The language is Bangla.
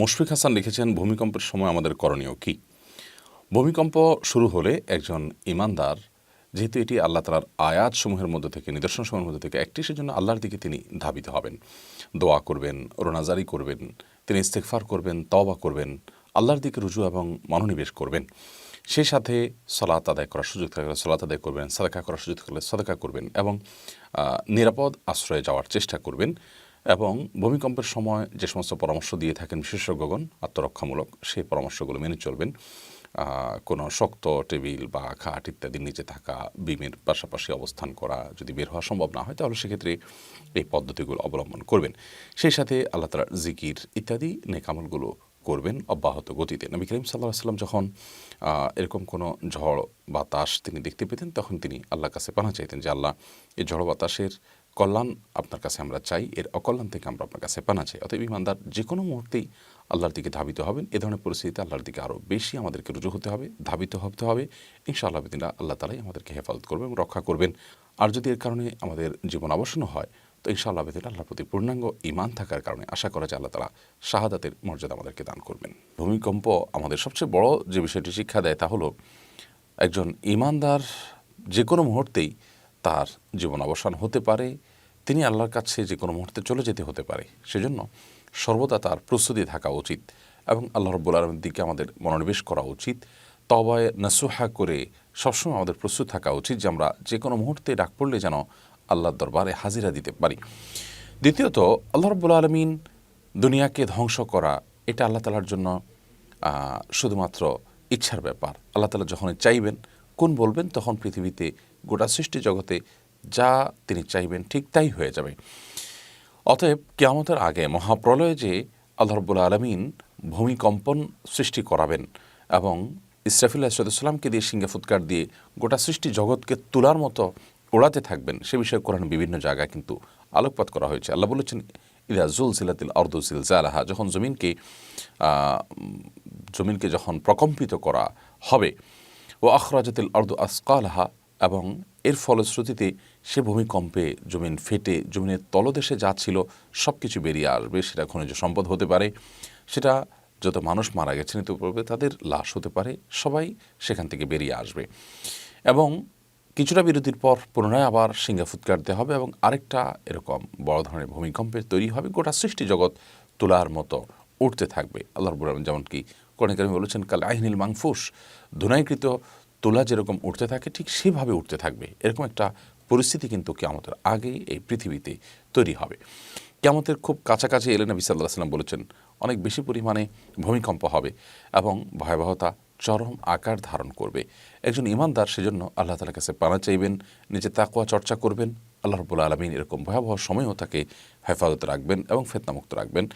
মুশফিক হাসান লিখেছেন, ভূমিকম্পের সময় আমাদের করণীয় কী? ভূমিকম্প শুরু হলে একজন ইমানদার, যেহেতু এটি আল্লাহ তালার আয়াত সমূহের মধ্যে থেকে নিদর্শন সমূহের মধ্যে থেকে একটি, সেজন্য আল্লাহর দিকে তিনি ধাবিত হবেন। দোয়া করবেন, রোনাজারি করবেন, তিনি ইস্তেকফার করবেন, তওবা করবেন, আল্লাহর দিকে রুজু এবং মনোনিবেশ করবেন। সেই সাথে সলাত আদায় করার সুযোগ থাকলে সলাত আদায় করবেন, সাদাকা করার সুযোগ থাকলে সাদাকা করবেন এবং নিরাপদ আশ্রয়ে যাওয়ার চেষ্টা করবেন। এবং ভূমিকম্পের সময় যে সমস্ত পরামর্শ দিয়ে থাকেন বিশেষজ্ঞগণ, আত্মরক্ষামূলক, সেই পরামর্শগুলো মেনে চলবেন। কোনো শক্ত টেবিল বা খাট ইত্যাদির নিচে থাকা, বিমের পাশাপাশি অবস্থান করা যদি বের হওয়া সম্ভব না হয়, তাহলে সেক্ষেত্রে এই পদ্ধতিগুলো অবলম্বন করবেন। সেই সাথে আল্লাহ তালার জিকির ইত্যাদি নেকামলগুলো করবেন অব্যাহত গতিতে। নবী করিম সাল্লাহ সাল্লাম যখন এরকম কোনো ঝড় বাতাস তিনি দেখতে পেতেন, তখন তিনি আল্লাহর কাছে পানা চাইতেন যে, আল্লাহ, এই ঝড় বাতাসের কল্যাণ আপনার কাছে আমরা চাই, এর অকল্যাণ থেকে আমরা আপনার কাছে পানা চাই। অতএব ইমানদার যে কোনো মুহূর্তেই আল্লাহর দিকে ধাবিত হবেন, এ ধরনের পরিস্থিতিতে আল্লাহর দিকে আরও বেশি আমাদেরকে রুজু হতে হবে, ধাবিত হতে হবে। ইনশাআল্লাহ দিনা আল্লাহ তালাই আমাদেরকে হেফাজত করবেন এবং রক্ষা করবেন। আর যদি এর কারণে আমাদের জীবন অবসন্ন হয়, তো ইনশাআল্লাহ দিনা আল্লাহর প্রতি পূর্ণাঙ্গ ইমান থাকার কারণে আশা করা যায় আল্লাহ তালা শাহাদাতের মর্যাদা আমাদেরকে দান করবেন। ভূমিকম্প আমাদের সবচেয়ে বড় যে বিষয়টি শিক্ষা দেয় তা হলো, একজন ইমানদার যে কোনো মুহূর্তেই তার জীবন অবসান হতে পারে, তিনি আল্লাহর কাছে যে কোনো মুহূর্তে চলে যেতে হতে পারে। সেজন্য সর্বদা তার প্রস্তুতি থাকা উচিত এবং আল্লাহ রব্বুল আলমের দিকে আমাদের মনোনিবেশ করা উচিত। তবায় নাসুহা করে সবসময় আমাদের প্রস্তুত থাকা উচিত যে আমরা যে কোনো মুহূর্তে ডাক পড়লে যেন আল্লাহর দরবারে হাজিরা দিতে পারি। দ্বিতীয়ত, আল্লাহ রব্বুল আলমিন দুনিয়াকে ধ্বংস করা, এটা আল্লাহ তালার জন্য শুধুমাত্র ইচ্ছার ব্যাপার। আল্লাহ তালা যখন চাইবেন, কোন বলবেন তখন পৃথিবীতে গোটা সৃষ্টি জগতে যা তিনি চাইবেন ঠিক তাই হয়ে যাবে। অতএব কেয়ামতের আগে মহাপ্রলয়ে যে আল্লাহ রব্বুল আলমিন ভূমিকম্পন সৃষ্টি করাবেন এবং ইসরাফিল্লাহ সাল্লামকে দিয়ে সিঙ্গে ফুৎকার দিয়ে গোটা সৃষ্টি জগৎকে তোলার মতো ওড়াতে থাকবেন, সে বিষয়ে কোরআন বিভিন্ন জায়গায় কিন্তু আলোকপাত করা হয়েছে। আল্লাহ বলেছেন, ইদা জুল সিলাতিল অর্দু সিলজালাহা যখন জমিনকে জমিনকে যখন প্রকম্পিত করা হবে ও আখরাজাতিল অর্দু আসকালহা এবং এর ফলশ্রুতিতে সে ভূমিকম্পে জমিন ফেটে, জমিনের তলদেশে যা ছিল সব কিছু বেরিয়ে আসবে, সেটা খনিজ সম্পদ হতে পারে, সেটা যত মানুষ মারা গেছেন ইতিপূর্বে তাদের লাশ হতে পারে, সবাই সেখান থেকে বেরিয়ে আসবে। এবং কিছুটা বিরতির পর পুনরায় আবার সিঙ্গা ফুৎকার দেওয়া হবে এবং আরেকটা এরকম বড় ধরনের ভূমিকম্পের তৈরি হবে, গোটা সৃষ্টি জগৎ তোলার মতো উঠতে থাকবে। আল্লাহ রবুল আলম যেমন কি কর্ণিকারী বলেছেন, কাল আহিনিল মাংফুস ধুনাইকৃত তোলা যেরকম উঠতে থাকে, ঠিক সেভাবে উঠতে থাকবে। এরকম একটা পরিস্থিতি কিন্তু কেয়ামতের আগে এই পৃথিবীতে তৈরি হবে। কেয়ামতের খুব কাছাকাছি এলেন নবী সাল্লাহ সাল্লাম বলেছেন, অনেক বেশি পরিমাণে ভূমিকম্প হবে এবং ভয়াবহতা, চরম আকার ধারণ করবে। একজন ইমানদার সেজন্য আল্লাহ তালার কাছে পানা চাইবেন নিজে তাকুয়া চর্চা করবেন, আল্লাহ রবুল্লা আলমিন এরকম ভয়াবহ সময়ও তাকে হেফাজত রাখবেন এবং ফেতনামুক্ত রাখবেন।